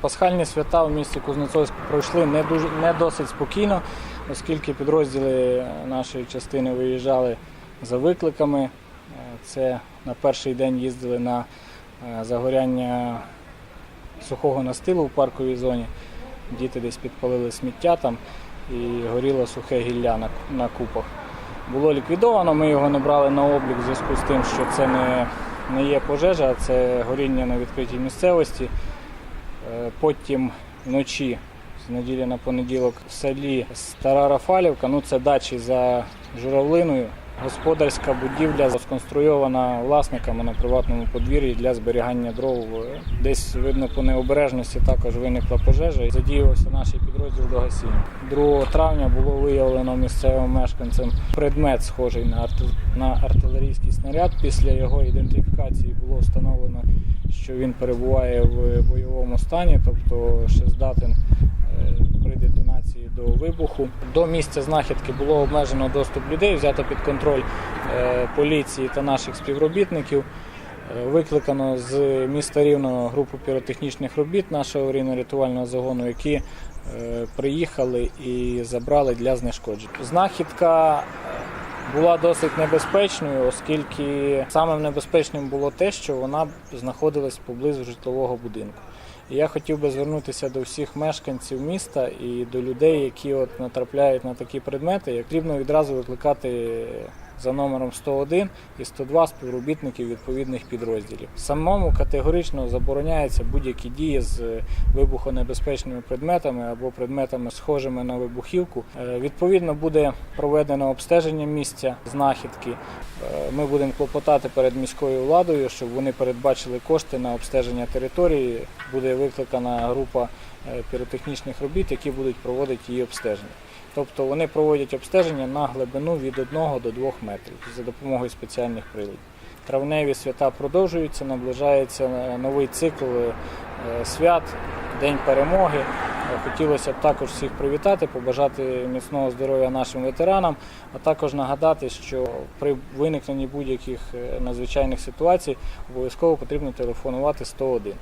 Пасхальні свята в місті Кузнецовськ пройшли не дуже не досить спокійно, оскільки підрозділи нашої частини виїжджали за викликами. Е, Це на перший день їздили на е, загоряння сухого настилу в парковій зоні. Діти десь підпалили сміття там і горіло сухе гілля на, на купах. Було ліквідовано, ми його не брали на облік в зв'язку з тим, що це не, не є пожежа, а це горіння на відкритій місцевості. Е, Потім вночі з неділі на понеділок в селі Стара Рафалівка, ну це дачі за журавлиною. Господарська будівля сконструйована власниками на приватному подвір'ї для зберігання дров. Е, Десь видно по необережності також виникла пожежа і задіявся наш підрозділ до гасіння. 2 травня було виявлено місцевим мешканцем предмет, схожий на, арти- на артилерійський снаряд. Після його ідентифікації що він перебуває в бойовому стані, тобто ще здатен е, при детонації до вибуху. До місця знахідки було обмежено доступ людей, взято під контроль е, поліції та наших співробітників. Е, Викликано з міста Рівного групу піротехнічних робіт нашого аварійно-рятувального загону, які приїхали і забрали для знешкодження. Знахідка була досить небезпечною, оскільки самим небезпечним було те, що вона знаходилась поблизу житлового будинку. І я хотів би звернутися до всіх мешканців міста і до людей, які от натрапляють на такі предмети, як потрібно відразу викликати за номером 101 і 102 співробітників відповідних підрозділів. Самому категорично забороняється будь-які дії з вибухонебезпечними предметами або предметами, схожими на вибухівку. Е, Відповідно, буде проведено обстеження місця знахідки. Е, Ми будемо клопотати перед міською владою, щоб вони передбачили кошти на обстеження території. Буде викликана група е, піротехнічних робіт, які будуть проводити її обстеження. Тобто вони проводять обстеження на глибину від 1 до 2 метрів за допомогою спеціальних приладів. Травневі свята продовжуються, наближається е, новий цикл е, свят, День перемоги. Е, Хотілося б також всіх привітати, побажати міцного здоров'я нашим ветеранам, а також нагадати, що при виникненні будь-яких надзвичайних ситуацій обов'язково потрібно телефонувати 101.